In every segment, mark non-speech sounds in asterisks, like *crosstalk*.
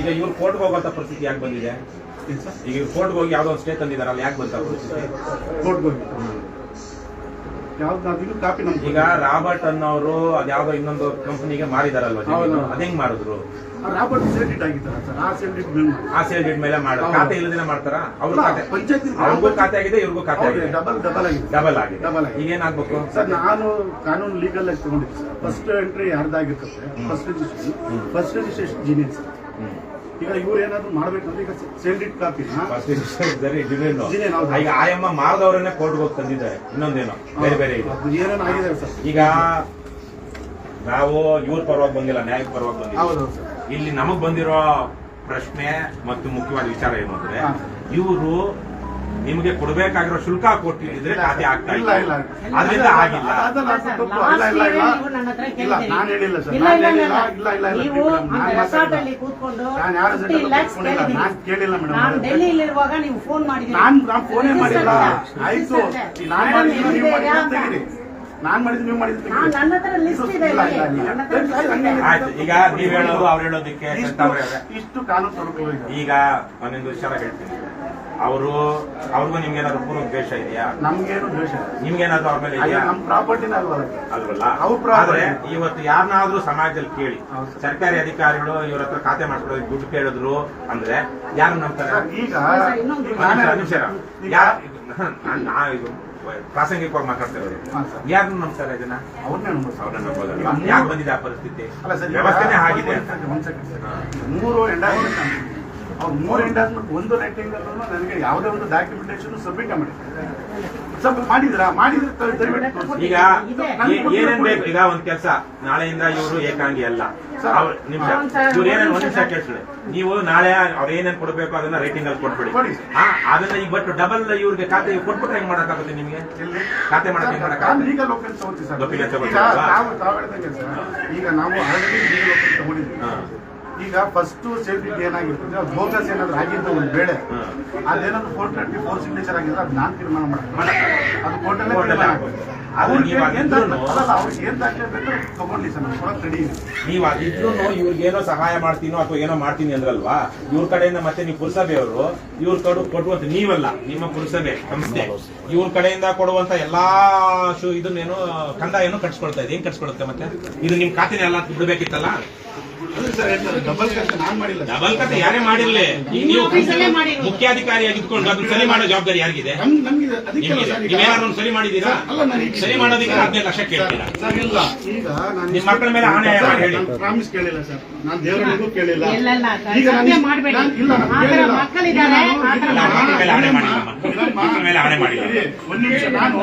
ಈಗ ಇವ್ರು ಕೋರ್ಟ್ಗೆ ಹೋಗೋಂಥ ಪರಿಸ್ಥಿತಿ ಯಾಕೆ ಬಂದಿದೆ? ಈಗ ಇವ್ರು ಕೋರ್ಟ್ಗೆ ಹೋಗಿ ಯಾವ್ದೋ ಒಂದು ಸ್ಟೇ ತಂದಿದಾರಲ್ಲ ಯಾಕೆ ಬಂತ ಪರಿಸ್ಥಿತಿ? ಕೋರ್ಟ್ಗೆ ಹೋಗಿ. ಯಾವ್ದು ಅದು ಕಾಪಿ ನಮ್ಗೆ ಈಗ ರಾಬರ್ಟ್ ಅನ್ನೋರು ಅದ್ಯಾವ್ದೋ ಇನ್ನೊಂದು ಕಂಪನಿಗೆ ಮಾರಿದಾರಲ್ವಾ ಅದೇಂಗ್ ಹೆಂಗ್ ಮಾಡಿದ್ರು ರಾಬರ್ಟ್ ಸೇಲ್ ಆಗಿದ್ದಾರೆ ಸರ್ ಆ ಸೇಲ್ ಮೇಲೆ ಆ ಸೇಲ್ ಡೇಟ್ ಮೇಲೆ ಮಾಡ. ಖಾತೆ ಇಲ್ಲದೇನೆ ಮಾಡ್ತಾರ? ಅವ್ರ ಖಾತೆ ಪಂಚಾಯ್ತಿ ಅವ್ರಿಗೂ ಖಾತೆ ಆಗಿದೆ ಇವ್ರಿಗೂ ಖಾತೆ ಆಗಿದೆ. ಡಬಲ್ ಡಬಲ್ ಆಗಿದೆ. ಡಬಲ್ ಆಗಿದೆ. ಡಬಲ್. ಈಗ ಏನಾಗ್ಬೇಕು? ಸರ್ ನಾನು ಕಾನೂನು ಲೀಗಲ್ ಆಗಿ ತಗೊಂಡಿದ್ದೆ sir. First entry ಯಾರ್ದಾಗಿರ್ತದೆ? First registration first registration genuine sir. ಈಗ ಇವ್ರು ಏನಾದ್ರು ಮಾಡ್ಬೇಕಂದ್ರೆ ಈಗ ಸೇಲ್ಡಿಟ್ ಕಾಪಿನ. ಈಗ ಆಯಮ್ಮ ಮಾರದವ್ರನ್ನೇ ಕೋರ್ಟ್ಗೆ ಹೋಗಿ ತಂದಿದ್ದಾರೆ. ಇನ್ನೊಂದೇನೋ ಬೇರೆ ಬೇರೆ ಏನೇನು ಆಗಿದೆ ಸರ್. ಈಗ ನಾವು ಇವ್ರ ಪರವಾಗಿ ಬಂದಿಲ್ಲ ನ್ಯಾಯ ಪರವಾಗಿ ಬಂದಿಲ್ಲ. ಇಲ್ಲಿ ನಮಗ್ ಬಂದಿರೋ ಪ್ರಶ್ನೆ ಮತ್ತು ಮುಖ್ಯವಾದ ವಿಚಾರ ಏನು ಅಂದ್ರೆ ಇವರು ನಿಮಗೆ ಕೊಡಬೇಕಾಗಿರೋ ಶುಲ್ಕ ಕೊಟ್ಟಿದ್ರೆ ಖಾತೆ ಆಗ್ತಾ ಇಲ್ಲ ಇಲ್ಲ. ಅದರಿಂದ ಆಗಿಲ್ಲ. ನಾನು ಹೇಳಿಲ್ಲ ಸರ್. ಇಲ್ಲ, ನಾನು ಇಲ್ಲ, ನೀವು ರೆಸಾರ್ಟ್. ಅಲ್ಲಿ ಕೂತ್ಕೊಂಡು ನಾನು ಯಾರ ಜೊತೆ 50 lakhs ಕೂತ್ಕೊಂಡಿಲ್ಲ. ಕೇಳಿದ್ದೀರಿ. ನಾನು ಕೇಳಿಲ್ಲ ಮೇಡಮ್. ನಾನು ಡೆಲ್ಲಿಲಿ ಇರುವಾಗ ನೀವು ಫೋನ್ ಮಾಡಿದ್ದೀರಿ. ನಾನ್ ನಾನ್ ಫೋನೇ ಮಾಡಿಲ್ಲ. ಆಯ್ತು. ನಾನ್ ಮಾಡಿದ್ದು ನೀವು ಮಾಡಿದ್ದು? ತೆಗೀರಿ. ನಾನ್ ನೀವು. ಆಯ್ತು ಈಗ ನೀವ್ ಹೇಳೋದು ಅವ್ರು ಹೇಳೋದಕ್ಕೆ ಇಷ್ಟು ಕಾನೂನು ತೊಡಕು ಇದೆ ಈಗ ಒಂದೊಂದು ವಿಚಾರ ಹೇಳ್ತೀನಿ. ಅವರು ಅವ್ರಿಗೂ ನಿಮ್ಗೇನಾದ್ರು ಪೂರ್ವ ದ್ವೇಷ ಇದೆಯಾ ನಮ್ಗೇನು ದ್ವೇಷ ಇಲ್ಲ. ನಿಮ್ಗೇನಾದ್ರು ಅವ್ರ ಮೇಲೆ ಇದೆಯಾ ನಮ್ ಪ್ರಾಪರ್ಟಿನ ಅಲ್ವಾ ಅದು? ಅಲ್ವಲ್ಲ ಅವ್ರ property. ಆದ್ರೆ ಇವತ್ತು ಯಾರನ್ನಾದ್ರೂ ಸಮಾಜದಲ್ಲಿ ಕೇಳಿ ಹೌದು ಸರ್. ಸರ್ಕಾರಿ ಅಧಿಕಾರಿಗಳು ಇವ್ರ ಹತ್ರ ಖಾತೆ ಮಾಡ್ಕೊಳ್ಳೋದು ದುಡ್ಡು ಕೇಳಿದ್ರು ಅಂದ್ರೆ ಯಾರು ನಂಬ್ತಾರೆ ಸರ್, ಈಗ ನಾನೇ ನಿಮಿಷ, ಒಂದ್ ನಿಮಿಷ. ಈಗ ಯಾರ್- ನಾನ್- ನಾ ಇದು ಪ್ರಾಸಂಗಿಕವಾಗಿ ಮಾತಾಡ್ತಾ ಇರೋದು ಹಾ, ಸರ್. ಯಾರು ನಂಬ್ತಾರೆ ಇದನ್ನ ಅವ್ರನ್ನೇ ನಂಬೋದು ಸರ್. ಅವ್ರನ್ನ ನಂಬೋದಲ್ಲ ಯಾಕೆ ಬಂದಿದೆ ಆ ಪರಿಸ್ಥಿತಿ ಅಲ್ಲ ಸರ್, ಈಗ ವ್ಯವಸ್ಥೆನೇ ಆಗಿದೆ ಒಂದ್ second, ಒಂದ್ second ಸರ್. ಮೂರು ಎಂಡಾಜ್ಮೆಂಟ್ ಅವ್ರು ಮೂರು ಎಂಡಾಸ್ಮೆಂಟ್ ಒಂದು ರೇಟಿಂಗ್ ನನಗೆ ಯಾವುದೇ ಒಂದು ಡಾಕ್ಯುಮೆಂಟೇಶನ್ ಸಬ್ಮಿಟ್ ಮಾಡಿ ಸಬ್ ಮಾಡಿದ್ರಾ? ಮಾಡಿದ್ರೆ ದಯವಿಟ್ಟು ಈಗ ಏನೇನ್ ಬೇಕು? ಈಗ ಒಂದ್ ಕೆಲಸ. ನಾಳೆಯಿಂದ ಇವರು ಏಕಾಂಗಿ ಅಲ್ಲ. ನಿಮಿಷ. ಇವ್ರು ಏನೇನ್ ಒಂದ್ ನಿಮಿಷ. ನೀವು ನಾಳೆ ಅವ್ರ ಏನೇನ್ ಕೊಡ್ಬೇಕು ಅದನ್ನ ರೈಟಿಂಗ್ ಅಲ್ಲಿ ಕೊಟ್ಬಿಡಿ. ಹಾ ಅದನ್ನ ಈಗ ಬಟ್ ಡಬಲ್ ಇವ್ರಿಗೆ ಖಾತೆ ಕೊಟ್ಬಿಟ್ಟು ಹೆಂಗ್ ಮಾಡಕ್ಕಾಗುತ್ತೆ ನಿಮ್ಗೆ? ಖಾತೆ ಸರ್ ಈಗ ನಾವು ಆಲ್ರೆಡಿ ಲೀಗಲ್ ಒಪಿನಿಯನ್ ತಗೊಂಡಿದ್ದೀವಿ ಹಾ. ಈಗ ಫಸ್ಟ್ ಸೇಲ್ರಿಗೆ ಏನಾಗಿರ್ತದೆ ಅದು ಬೋಗಸ್ ಏನಾದ್ರು ಆಗಿದ್ದು ಒಂದು ಬೇಳೆ. ಅದೇನಾದ್ರು ಫೋರ್ ಟ್ವೆಂಟಿ ಫೋರ್ ಸಿಗ್ನೇಚರ್ ಆಗಿದ್ರೆ ಅದು ನಾನು ತೀರ್ಮಾನ ಮಾಡ್ತೀನಿ ಅದು ಕೋರ್ಟಲ್ಲೇ ತೀರ್ಮಾನ ಅವ್ರಿಗೆ ಏನ್ ದಾಖಲೆ- ಸರ್ ನಾನು ಕೊಡಕ್ ರೆಡಿ ಇದೆ ನೀವ್ ಅದಿದ್ರು ಇವ್ರಿಗೇನೋ ಸಹಾಯ ಮಾಡ್ತೀನೋ ಅಥವಾ ಏನೋ ಮಾಡ್ತೀನಿ ಅಂದ್ರಲ್ವಾ? ಇವ್ರ ಕಡೆಯಿಂದ ಮತ್ತೆ ನೀವು ಪುರಸಭೆಯವರು ಇವ್ರ ಕಡೆ ಕೊಡುವಂತ ನೀವಲ್ಲ ನಿಮ್ಮ ಪುರಸಭೆ ಸಂಸ್ಥೆ ಇವ್ರ ಕಡೆಯಿಂದ ಕೊಡುವಂತ ಎಲ್ಲಾ ಶು ಇದನ್ನೇನು ಕಂದಾಯನು ಕಟ್ಸ್ಕೊಳ್ತಾ ಇದೆ. ಏನ್ ಕಟ್ಸ್ಕೊಳುತ್ತೆ ಮತ್ತೆ? ಇದು ನಿಮ್ ಖಾತೆನೆ ಎಲ್ಲ ಬಿಡ್ಬೇಕಿತ್ತಲ್ಲ ಡಬಲ್ ಕತೆ ನಾನು ಮಾಡಿಲ್ಲ. ಡಬಲ್ ಖಾತೆ ಯಾರೇ ಮಾಡಿರ್ಲಿ. ಈಗ ನೀವು ಆಫೀಸಲ್ಲೇ ಮಾಡಿರೋದು. ಮುಖ್ಯಾಧಿಕಾರಿಯಾಗಿದ್ಕೊಂಡು ಅದನ್ನ ಸರಿ ಮಾಡೋ ಜವಾಬ್ದಾರಿ ಯಾರಿಗಿದೆ? ನೀವೇನಾದ್ರು ಸರಿ ಮಾಡಿದೀರಾ ಅಲ್ಲ ನಾನು ಸರಿ ಮಾಡೋದಕ್ಕೆ ಹದಿನೈದು ಲಕ್ಷ ಕೇಳ್ತೀರಾ? ಸರ್ ಇಲ್ಲ. ಈಗ ನಿಮ್ಮ ಮಕ್ಕಳ ಮೇಲೆ ಆಣೆ ಹೇಳಿ. ಪ್ರಾಮಿಸ್ ಕೇಳಿಲ್ಲ ಸರ್. ನಾನು ದೇವರಿಗೂ ಕೇಳಿಲ್ಲ. ಈಗ ಮೇಲೆ ಆಣೆ ಮಾಡಿಲ್ಲ ಒಂದ್ ನಿಮಿಷ. ನಾನು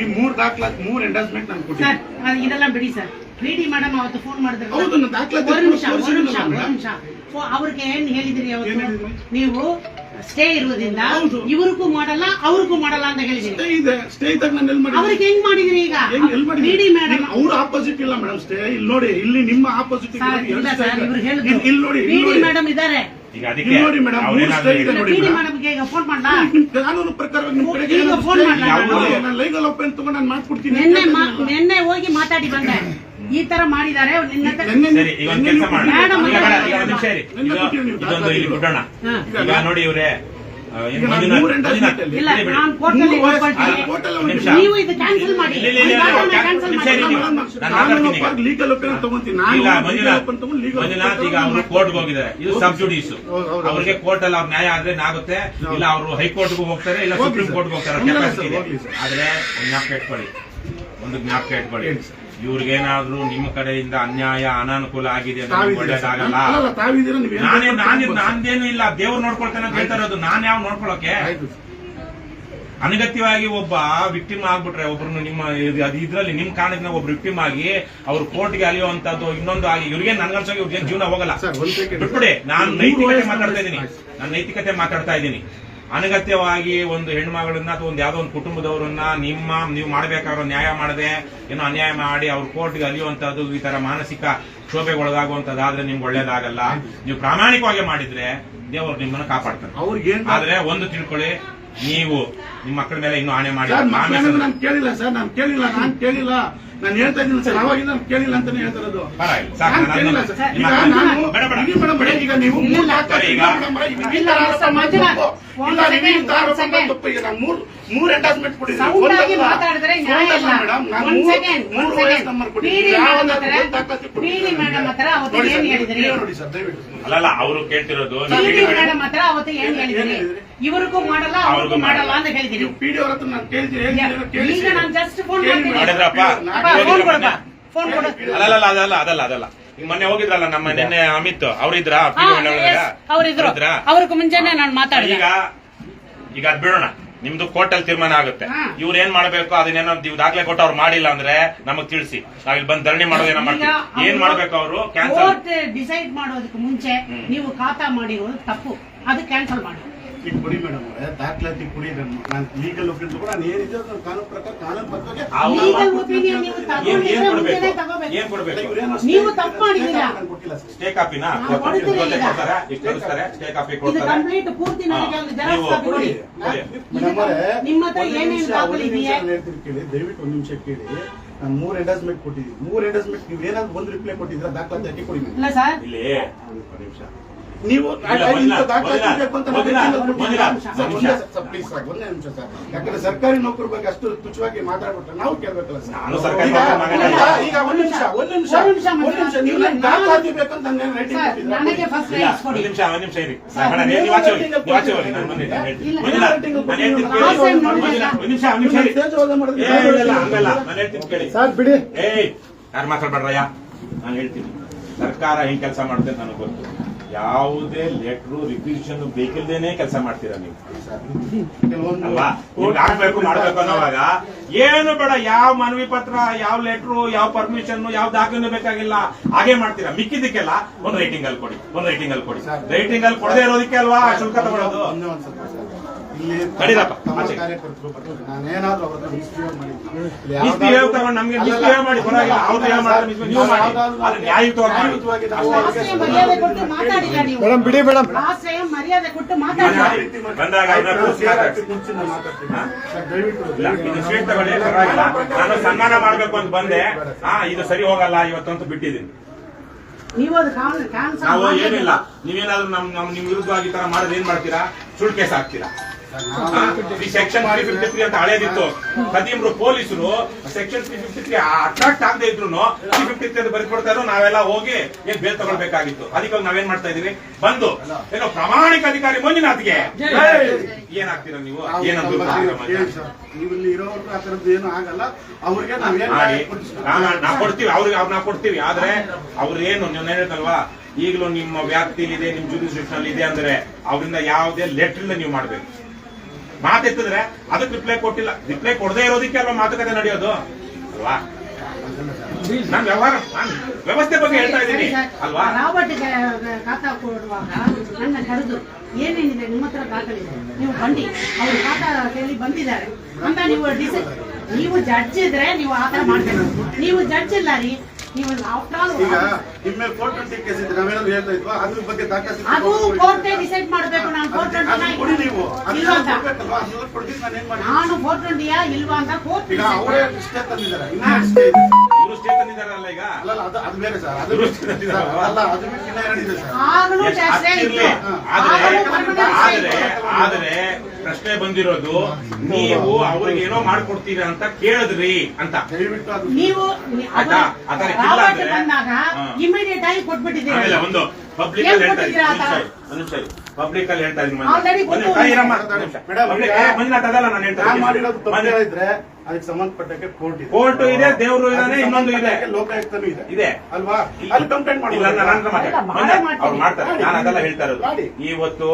ಈ ಮೂರ್ ದಾಖಲಾತಿ ಮೂರ್ ಎಂಡಾಸ್ಮೆಂಟ್ ನಾನು ಸರ್ ಕೊಟ್ಟಿದ್ದೆ ಇದೆಲ್ಲ ಬಿಡಿ ಸರ್. ಬಿಡಿ ಮೇಡಮ್ ಅವತ್ತು ಫೋನ್ ಮಾಡಿದ್ರು ಹೌದು, ನಾನು ದಾಖಲಾತಿ ಒಂದು ನಿಮಿಷ ಒಂದು ನಿಮಿಷ ನಾನು. ಒಂದು ನಿಮಿಷ. ಫೋ- ಅವ್ರಿಗೆ ಏನ್ ಹೇಳಿದ್ರಿ ಏನ್ ಅವತ್ತು? ನೀವು ಸ್ಟೇ ಇರೋದ್ರಿಂದ ಹೌದು. ಇವ್ರಿಗೂ ಮಾಡಲ್ಲ ಅವ್ರಿಗೂ ಮಾಡಲ್ಲ ಅಂತ ಹೇಳಿದ್ರಿ. ಸ್ಟೇ ಇದೆ. ಸ್ಟೇ ಇದ್ದಾಗ ನಾನು ಎಲ್ಲಿ ಮಾಡಿದ್ದೆ ಅವ್ರಿಗೆ ಹೆಂಗ್ ಮಾಡಿದ್ರಿ ಈಗ? ಎಲ್ಲಿ? ಬಿಡಿ ಮೇಡಮ್ ಅವ್ರ ಆಪೋಸಿಟ್ ಇಲ್ಲ ಮೇಡಮ್ ಸ್ಟೇ ಇಲ್ಲಿ ನೋಡಿ ಇಲ್ಲಿ ನಿಮ್ಮ ಆಪೋಸಿಟ್ ಸರ್ ಇಲ್ಲ ಸರ್ ಇವ್ರು ಹೇಳಿದ್ರು ಇಲ್ಲಿ ನೋಡಿ ಇಲ್ಲಿ ಬಿಡಿ ನೋಡಿ. ಮೇಡಮ್ ಇದ್ದಾರೆ. ಈಗ ಅದಕ್ಕೆ ಇಲ್ಲಿ ನೋಡಿ ಮೇಡಮ್, ಮೂರು ಅವ್ರೇನಾದ್ರು ಸ್ಟೇ ಇದೆ ನೋಡಿ. ಬಿಡಿ ಮೇಡಮ್. ಮೇಡಮ್ಗೆ ಈಗ ಫೋನ್ ಮಾಡ್ಲಾ? *laughs* ನಿಮ್ ಕಾನೂನು ನಿಮ್ ಕಡೆಗೆ ಫೋನ್ stay ಮಾಡ್ಲಾ ನಾನು? ನೋಡಿ, ನಾನು ಲೀಗಲ್ ತಗೊಂಡು ನಾನು ಮಾಡ್ಕೊಡ್ತೀನಿ. ನಿನ್ನೆ ಮಾ- ನಿನ್ನೆ ಹೋಗಿ ಮಾತಾಡಿ ಬಂದೆ. ಈ ತರ ಮಾಡಿದ್ದಾರೆ ನಿನ್ನ ಸರಿ ಈಗ ಒಂದ್ ಕೆಲಸ ಮಾಡಿ ಮೇಡಮ್, ಬೇಡ, ಈಗ ಒಂದ್ ನಿಮಿಷ ಇರಿ ಇದು- ಇದೊಂದು ಇಲ್ಲಿ ಬಿಡೋಣ. ಈಗ ನೋಡಿ ಇವ್ರೆ ಈಗ ನಾನು ಮಂಜುನಾಥ್- ಮೂರ್ ಎಂಟು ಮಂಜುನಾಥ್, ಅಲ್ಲಿ- ಇಲ್ಲ ಇಲ್ಲಿ ಬಿಡಿ. ನಾನು ಕೋರ್ಟಲ್ಲಿ ಮೂರು ವಯಸ್ಸು- ಕೊಡ್ತೀನಿ. ಆ, ಕೋರ್ಟಲ್ಲಿ ಒಂದ್ ನಿಮಿಷ. ನೀವು ಇದು ಕ್ಯಾನ್ಸಲ್ ಮಾಡಿ ಇಲ್ಲ, ಇಲ್ಲ, ಇಲ್ಲ, ಇಲ್ಲ, ಕ್ಯಾನ್ಸಲ್ ಕ್ಯಾನ್ಸಲ್ ಮಾಡಿ ಮಾಡಿ. ನಾನು ನಾನು ಮಾತಾಡ್ತೀನಿ ಈಗ. ಲೀಗಲ್ ಒಪಿನಿಯನ್ ತಗೊಂತೀನಿ ನಾನು ಇಲ್ಲ legal ಮಂಜುನಾಥ್ opinion ತಗೊಂಡು legal ಮಂಜುನಾಥ್ ಈಗ opinion ಅವರು ತಗೊಂಡು ಕೋರ್ಟ್ಗೆ ಹೋಗಿದ್ದಾರೆ ಇದು ಸಬ್ಜುಡೀಸ್ ಹೌದು, ಹೌದು. ಅವ್ರಿಗೆ ಕೋರ್ಟ್ ಅಲ್ಲಿ ಅವ್ರ ನ್ಯಾಯ ಆದ್ರೆ ಆಗುತ್ತೆ ಇಲ್ಲ ಅವರು ಹೈಕೋರ್ಟ್ಗೂ ಹೋಗ್ತಾರೆ ಇಲ್ಲ ಹೋಗ್ಲಿ ಸುಪ್ರೀಂ ಸರ್. ಕೋರ್ಟ್ಗೆ ಹೋಗ್ತಾರೆ ಹಂಗಲ್ಲ ಕೆಪಾಸಿಟಿ ಸರ್, ಇದೆ ಹೋಗ್ಲಿ ಸರ್. ಆದ್ರೆ ಒಂದ್ ಜ್ಞಾಪಕ ಇಟ್ಕೊಳ್ಳಿ ಒಂದು ಜ್ಞಾಪಕ ಇಟ್ಕೊಳ್ಳಿ ಹೇಳಿ ಸರ್. ಇವ್ರಿಗೇನಾದ್ರೂ ನಿಮ್ಮ ಕಡೆಯಿಂದ ಅನ್ಯಾಯ ಅನಾನುಕೂಲ ಆಗಿದೆ? ಒಳ್ಳೇದಾಗಲ್ಲ? ನಾನೇ ನಾನೇ ನಾನೇನು ಇಲ್ಲ. ದೇವ್ರು ನೋಡ್ಕೊಳ್ತಾನೆ ಅಂತ ಹೇಳ್ತಾ ಇರೋದು. ನಾನ್ ಯಾವ ನೋಡ್ಕೊಳಕ್ಕೆ? ಅನಗತ್ಯವಾಗಿ ಒಬ್ಬ ವಿಕ್ಟಿಮ್ ಆಗ್ಬಿಟ್ರೆ ಒಬ್ರು ನಿಮ್ಮ ಅದು ಇದ್ರಲ್ಲಿ ನಿಮ್ ಕಾರಣದಿಂದ ಒಬ್ರು ವಿಕ್ಟಿಮ್ ಆಗಿ ಅವ್ರು ಕೋರ್ಟ್ಗೆ ಅಲಿಯುವಂತದ್ದು ಇನ್ನೊಂದು ಆಗಿ ಇವ್ರಿಗೆ ನನ್ಗನ್ಸೋಗಿ ಇವ್ರಿಗೆ ಜೀವನ ಹೋಗಲ್ಲ. ಬಿಟ್ಬಿಡಿ. ನಾನು ನೈತಿಕತೆ ಮಾತಾಡ್ತಾ ಇದ್ದೀನಿ. ನಾನು ನೈತಿಕತೆ ಮಾತಾಡ್ತಾ ಇದ್ದೀನಿ. ಅನಗತ್ಯವಾಗಿ ಒಂದು ಹೆಣ್ಮಗಳನ್ನ ಅಥವಾ ಒಂದು ಯಾವ್ದೋ ಒಂದು ಕುಟುಂಬದವರನ್ನ ನಿಮ್ಮ ನೀವು ಮಾಡ್ಬೇಕಾದ್ರೂ ನ್ಯಾಯ ಮಾಡದೆ ಏನೋ ಅನ್ಯಾಯ ಮಾಡಿ ಅವ್ರ ಕೋರ್ಟ್ಗೆ ಅಲಿಯುವಂತದ್ದು ಈ ತರ ಮಾನಸಿಕ ಕ್ಷೋಭೆಗೆ ಒಳಗಾಗುವಂತದ್ದಾದ್ರೆ ನಿಮ್ಗೆ ಒಳ್ಳೇದಾಗಲ್ಲ. ನೀವು ಪ್ರಾಮಾಣಿಕವಾಗಿ ಮಾಡಿದ್ರೆ ದೇವರು ನಿಮ್ಮನ್ನ ಕಾಪಾಡ್ತಾರೆ. ಅವ್ರಿಗೆ ಆದ್ರೆ ಒಂದು ತಿಳ್ಕೊಳ್ಳಿ ನೀವು ನಿಮ್ಮ ಮಕ್ಕಳ ಮೇಲೆ ಇನ್ನು ಆಣೆ ಮಾಡಿ. ನಾನು ಕೇಳಿಲ್ಲ ಸರ್ ನಾನು ಕೇಳಿಲ್ಲ ನಾನು ಕೇಳಿಲ್ಲ. ನಾನು ಹೇಳ್ತಾ ಇದ್ದೀನಿ ಸರ್ ಅವಾಗಿಂದ ಕೇಳಿಲ್ಲ ಅಂತಾನೆ ಹೇಳ್ತಾ ಇರೋದು. ಪರವಾಗಿಲ್ಲ, ಸಾಕು, ನಾನು ನೀವು ಮೂರು ಮೂರು. ಮಾತಾಡಿದ್ರೆ ಮೇಡಮ್ ನಾನು ಮೂರು- ನಂಬರ್ ಕೊಟ್ಟಿದ್ದೀನಿ. ನೋಡಿ ಸರ್, ದಯವಿಟ್ಟು. ಅಲ್ಲಲ್ಲ ಅವರು ಕೇಳ್ತಿರೋದು ನೀವು ಪಿಡಿ video- ಮೇಡಮ್ ಹತ್ರ ಅವತ್ತು ಏನ್ ಹೇಳಿದ್ರಿ? ಇವ್ರಿಗೂ ಮಾಡಲ್ಲ ಅವ್ರಿಗೂ ಮಾಡಲ್ಲ. ಅಂತ ಹೇಳಿದೀನಿ ನೀವು ಪಿಡಿ ಅವ್ರ ಹತ್ರ ನಾನು ಕೇಳ್ತೀನಿ. ಈಗ ನಾನು just phone ಮಾಡ್ತೀನಿ. ಮಾಡಿದ್ರಪ್ಪ? ಫೋನ್ ಕೊಡಪ್ಪ ಫೋನ್ ಕೊಡು. ಅಲ್ಲಲ್ಲ ಅದಲ್ಲ ಅದಲ್ಲ ಅದಲ್ಲ. ಈಗ ಮೊನ್ನೆ ಹೋಗಿದ್ರಲ್ಲ ನಮ್ಮ ನಿನ್ನೆ ಅಮಿತ್ ಅವ್ರಿದ್ರ? ಅವ್ರಿದ್ರು. ಅವ್ರಿಗೆ ಮುಂಚೆನೆ ನಾನು ಮಾತಾಡಿದೆ. ಈಗ ಈಗ ಅದ್ ಬಿಡೋಣ. ನಿಮ್ದು ಕೋರ್ಟಲ್ಲಿ ತೀರ್ಮಾನ ಆಗುತ್ತೆ. ಇವ್ರು ಏನ್ ಮಾಡ್ಬೇಕು? ಅದನ್ನೇನೋ ನೀವು ದಾಖಲೆ ಕೊಟ್ಟು ಅವ್ರು ಮಾಡಿಲ್ಲ ಅಂದ್ರೆ ನಮಗ್ ತಿಳಿಸಿ. ನಾವ್ ಇಲ್ಲಿ ಬಂದ್ ಧರಣಿ ಮಾಡೋದೇನೋ ಮಾಡ್ತೀವಿ. ಏನ್ ಮಾಡ್ಬೇಕು ಅವರು? ಕ್ಯಾನ್ಸಲ್ ಡಿಸೈಡ್ ಮಾಡೋದಕ್ಕೆ ಮುಂಚೆ ನೀವು ಖಾತಾ ಮಾಡಿರೋದು ತಪ್ಪು. ಅದು ಕ್ಯಾನ್ಸಲ್ ಮಾಡಿ. ಈಗ ಕೊಡಿ ಮೇಡಮ್ ಅವರೇ. ದಾಖಲಾತಿ ಕೊಡಿ ನಾನು ಲೀಗಲ್ ಒಪಿನಿಯನ್ ಕೂಡ ನಾನು ಏನಿದೆ ಅದು ಕಾನೂನು ಪ್ರಕಾರ ಕಾನೂನು ಬದ್ಧವಾಗಿ ಅವ್ರು- ಲೀಗಲ್ ನೀವು ಏನ್ ಏನ್ ಕೊಡ್ಬೇಕು? ತಗೋಬೇಕು. ಏನ್ ಕೊಡ್ಬೇಕು? ನೀವು ತಪ್ಪು ಮಾಡಿದ್ದೀರಾ. ನಾನು ಕೊಟ್ಟಿಲ್ಲ ಸರ್ ಸ್ಟೇ ಕಾಪಿನ ನಾವು ಕೊಡ್ತೀವಿ ಕೊಡ್ತಾರೆ? ಇಷ್ಟು ಕಳಿಸ್ತಾರೆ ಸ್ಟೇ ಕಾಪಿ ಇದು ಕೊಡ್ತಾರೆ? ಕಂಪ್ಲೀಟ್ ಪೂರ್ತಿ ನನಗೆ ಹಾ. ಒಂದು ಜೆರಾಕ್ಸ್ ನೀವು ಕೊಡಿ. ಕೊಡಿ. ಮೇಡಮ್ ಅವರೇ, ನಿಮ್ಮ ಹತ್ರ ಒಂದು ಏನೇನ್ ನಿಮಿಷ, ದಾಖಲೆ ಒಂದು ನಿಮಿಷ ಇದೆಯಾ? ನಾನು ಹೇಳ್ತೀನಿ ಕೇಳಿ. ದಯವಿಟ್ಟು ಒಂದು ನಿಮಿಷ ಕೇಳಿ. ನಾನು ಮೂರು ಎಂಡಸ್ಮೆಂಟ್ ಕೊಟ್ಟಿದ್ದೀನಿ. ಮೂರು ಎಂಡಸ್ಮೆಂಟ್ ನೀವು ಏನಾದ್ರು ಒಂದು ರಿಪ್ಲೈ ಕೊಟ್ಟಿದ್ರೆ ದಾಖಲಾತಿ ಹಾಕಿ ಕೊಡಿ ಮೇಡಮ್. ಇಲ್ಲ ಸರ್ ಇಲ್ಲಿ ಒಂದ್ ನಿಮಿಷ. ನೀವು ಅಂತ ಸರ್, ಒಂದೇ ನಿಮಿಷ ಸರ್. ಯಾಕಂದ್ರೆ ಸರ್ಕಾರಿ ನೌಕರ ಬಗ್ಗೆ ಅಷ್ಟು ತುಚ್ಛವಾಗಿ ಮಾತಾಡ್ಬಿಟ್ರೆ ನಾವು ಕೇಳ್ಬೇಕಲ್ಲ ಸರ್. ಈಗ- ಒಂದ್ ನಿಮಿಷ ಒಂದ್ ನಿಮಿಷ ಒಂದ್ ನಿಮಿಷ ನೀವು ಇಲ್ಲ, ನಂಗೆ ದಾಖಲಾತಿ ಬೇಕಂತ ನಾನು ನನಗೆ ಫಸ್ಟ್ ಇಲ್ಲ, ರೈಟ್ಸ್ ಒಂದ್ ನಿಮಿಷ ಒಂದ್ ನಿಮಿಷ ಇರಿ. ಸರ್, ಬೇಡ, ಏಯ್ ಯಾರು ಮಾತಾಡ್ಬೇಡ್ರಯ್ಯ? ನಾನು ಹೇಳ್ತೀನಿ. ಸರ್ಕಾರ ಹೆಂಗ್ ಕೆಲಸ ಮಾಡುತ್ತೆ ಅಂತ ನನಗೆ ಗೊತ್ತು. ಯಾವುದೇ ಲೆಟ್ರು ರಿಕ್ವಿಸಿಷನ್ ಬೇಕಿಲ್ದೇನೆ ಕೆಲಸ ಮಾಡ್ತೀರಾ ನೀವು? ಅಲ್ವಾ ಆಗ್ಬೇಕು ಮಾಡ್ಬೇಕು ಅನ್ನೋವಾಗ ಏನು ಬೇಡ ಯಾವ ಮನವಿ ಪತ್ರ ಯಾವ ಲೆಟ್ರು ಯಾವ ಪರ್ಮಿಷನ್ ಯಾವ ದಾಖಲೆ ಬೇಕಾಗಿಲ್ಲ ಹಾಗೆ ಮಾಡ್ತೀರಾ? ಮಿಕ್ಕಿದ್ದಕ್ಕೆಲ್ಲ ಒಂದ್ ರೈಟಿಂಗ್ ಅಲ್ಲಿ ಕೊಡಿ ಒಂದ್ ರೈಟಿಂಗ್ ಅಲ್ಲಿ ಕೊಡಿ. ರೈಟಿಂಗ್ ಅಲ್ಲಿ ಕೊಡದೇ ಇರೋದಕ್ಕೆ ಅಲ್ವಾ ಶುಲ್ಕ ತಗೊಳ್ಳೋದು ನಾನೇನಾದ್ರೂ ಅವ್ರನ್ನ ಮಾಡಿದ್ದೀನಿ. ಮಾಡಿದ್ರೆ ಮೇಡಮ್ ಬಿಡಿ ಮೇಡಮ್. ಮರ್ಯಾದೆ ಕೊಟ್ಟು ಮಾತಾಡಿ. ಬಂದಾಗ ನಾನು ಸನ್ಮಾನ ಮಾಡ್ಬೇಕು ಅಂತ ಬಂದೆ. ಹಾ ಇದು ಸರಿ ಹೋಗಲ್ಲ ಇವತ್ತಂತ ಬಿಟ್ಟಿದ್ದೀನಿ. ನೀವು ಅದು ಕ್ಯಾನ್ಸಲ್ ನಾವು ಏನಿಲ್ಲ. ನೀವೇನಾದ್ರೂ ನಮ್ ನಮ್ ನಿಮ್ ವಿರುದ್ಧವಾಗಿ ಈ ತರ ಮಾಡೋದು ಏನ್ ಮಾಡ್ತೀರಾ? ಸುಳ್ಳು ಕೇಸ್ ಹಾಕ್ತೀರಾ? ಈ ಸೆಕ್ಷನ್ ತ್ರೀ ಫಿಫ್ಟಿ ತ್ರೀ ಅಂತ ಹಳೇದಿತ್ತು. ಕದೀಮ್ರು ಪೊಲೀಸರು section three fifty three attract ಆಗದೆ ಇದ್ರು ತ್ರೀ ಫಿಫ್ಟಿ ತ್ರೀ ಅಂತ ಬರೆದ್ಕೊಡ್ತಾರೋ ನಾವೆಲ್ಲ ಹೋಗಿ ಏನ್ ಬೇಲ್ ತಗೊಳ್ಬೇಕಾಗಿತ್ತು. ಅದಕ್ಕೆ ನಾವೇನ್ ಮಾಡ್ತಾ ಇದೀವಿ ಬಂದು ಏನೋ ಪ್ರಾಮಾಣಿಕ ಅಧಿಕಾರಿ ಮಂಜುನಾಥ್ಗೆ. ಅದಕ್ಕೆ ಏನಾಗ್ತೀರಾ ನೀವು? ಏನಂತ ನೀವು ಕೊಡ್ತೀವಿ ಅವ್ರಿಗೆ ಅವ್ರನ್ನ ಕೊಡ್ತೀವಿ. ಆದ್ರೆ ಅವ್ರೇನು ನೀವು ಹೇಳ್ತಲ್ವಾ? ಈಗಲೂ ನಿಮ್ಮ ವ್ಯಾಪ್ತಿಲಿದೆ ನಿಮ್ ಅಲ್ಲಿ ಇದೆ ಅಂದ್ರೆ ಅವರಿಂದ ಯಾವುದೇ ಲೆಟರ್ ನೀವು ಮಾಡ್ಬೇಕು. ಮಾತೆತ್ತಿದ್ರೆ ಅದಕ್ಕೆ ರಿಪ್ಲೈ ಕೊಟ್ಟಿಲ್ಲ. ರಿಪ್ಲೈ ಕೊಡದೇ ಇರೋದಕ್ಕೆ ಅಲ್ವಾ ಮಾತುಕತೆ ನಡೆಯೋದು? ಅಲ್ವಾ? ನಾನ್ ವ್ಯವಹಾರ ನಾನ್ ವ್ಯವಸ್ಥೆ ಬಗ್ಗೆ ಹೇಳ್ತಾ ಇದ್ದೀನಿ. ಅಲ್ವಾ? ರಾಬರ್ಟ್ಗೆ ಖಾತಾ ಕೊಡುವಾಗ ನನ್ನ ಕರೆದು ಏನೇನಿದೆ ನಿಮ್ಮ ಹತ್ರ ದಾಖಲಿದೆ ನೀವು ಬನ್ನಿ. ಅವ್ರು ಖಾತಾ ಕೇಳಿ ಬಂದಿದ್ದಾರೆ. ಅಂತ ನೀವು ಡಿಸೈಡ್ ನೀವು ಜಡ್ಜ್ ಇದ್ರೆ ನೀವು ಆ ಥರ ಮಾಡ್ಬೇಕು ನೀವು ಜಡ್ಜ್ ಇಲ್ಲ ರೀ. ನೀವು ಆಫ್ಟರ್ ಆಲ್ ಈಗ ನಿಮ್ಮ ಫೋರ್ ಟ್ವೆಂಟಿ ಕೇಸ್ ಇದ್ರೆ ನಾವೇನಾದ್ರು ಹೇಳ್ತಾ ಇದ್ವಾ? ಅದ್ರ ಬಗ್ಗೆ ದಾಖಲಾತಿ ಅದು ಕೋರ್ಟೇ ಡಿಸೈಡ್ ಮಾಡಬೇಕು ನಾನು ಫೋರ್ ಅದನ್ನ ಕೊಡಿ ನೀವು. ಇಲ್ವಾ ಅಂತ. ಕೊಡ್ತೀನಿ ನಾನು ಏನ್ ಮಾಡಿ ನಾನು ಫೋರ್ ಟ್ವೆಂಟಿಯಾ ಇಲ್ವಾ ಅಂತ ಕೋರ್ಟ್ ಈಗ ಅವರೇ ಸ್ಟೇ ತಂದಿದ್ದಾರೆ. ಇನ್ನೇನು ಸ್ಟೇ ಇದೆ ಇವರು ಸ್ಟೇ ತಂದಿದ್ದಾರಲ್ಲ ಈಗ? ಅದು ಅದು ಬೇರೆ ಸರ್. ಅದು ಅಲ್ಲ ಅದು ಬಿಟ್ಟು ಇನ್ನ ಎರಡಿದೆ ಸರ್. ಆಗಲೂ. ಇತ್ತು ಆದ್ರೆ ಆದ್ರೆ ಆದ್ರೆ ಪ್ರಶ್ನೆ ಬಂದಿರೋದು ನೀವು ಅವ್ರಿಗೆ ಏನೋ ಮಾಡ್ಕೊಡ್ತೀರಾ ಅಂತ ಕೇಳಿದ್ರಿ ಅಂತ. ದಯವಿಟ್ಟು ಅದು ನೀವು ಆಯ್ತಾ? ಆ ಥರ ಇಲ್ಲ ಅಂದ್ರೆ-. ಇಮಿಡಿಯೇಟ್ ಆಗಿ ಕೊಟ್ಬಿಟ್ಟಿದ್ದೀರಿ? ಒಂದು ಪಬ್ಲಿಕ್ ಅಲ್ಲಿ ಹೇಳ್ತಾ ಇದ್ದೀನಿ? ಪಬ್ಲಿಕ್ ಅಲ್ಲಿ ಹೇಳ್ತಾ ಇದ್ದೀನಿ ಮಂಜುನಾಥ್ ಅದಲ್ಲ ನಾನು ಹೇಳ್ತಾ ಇದ್ರೆ ಅದಕ್ಕೆ ಸಂಬಂಧಪಟ್ಟಕ್ಕೆ ಕೋರ್ಟ್ ಇದೆ. ಕೋರ್ಟ್ ಇದೆ ದೇವರು ಇದಾನೆ ಇನ್ನೊಂದು ಇದೆ. ಲೋಕಾಯುಕ್ತನೂ ಇದೆ. ಇದೆ. ಅಲ್ವಾ? ಅಲ್ಲಿ ಕಂಪ್ಲೇಂಟ್ ಮಾಡಿಲ್ಲ. ಅವ್ರು ಮಾಡ್ತಾರೆ. ನಾನು ಅದೆಲ್ಲ ಹೇಳ್ತಾ ಇರೋದು. ಇವತ್ತು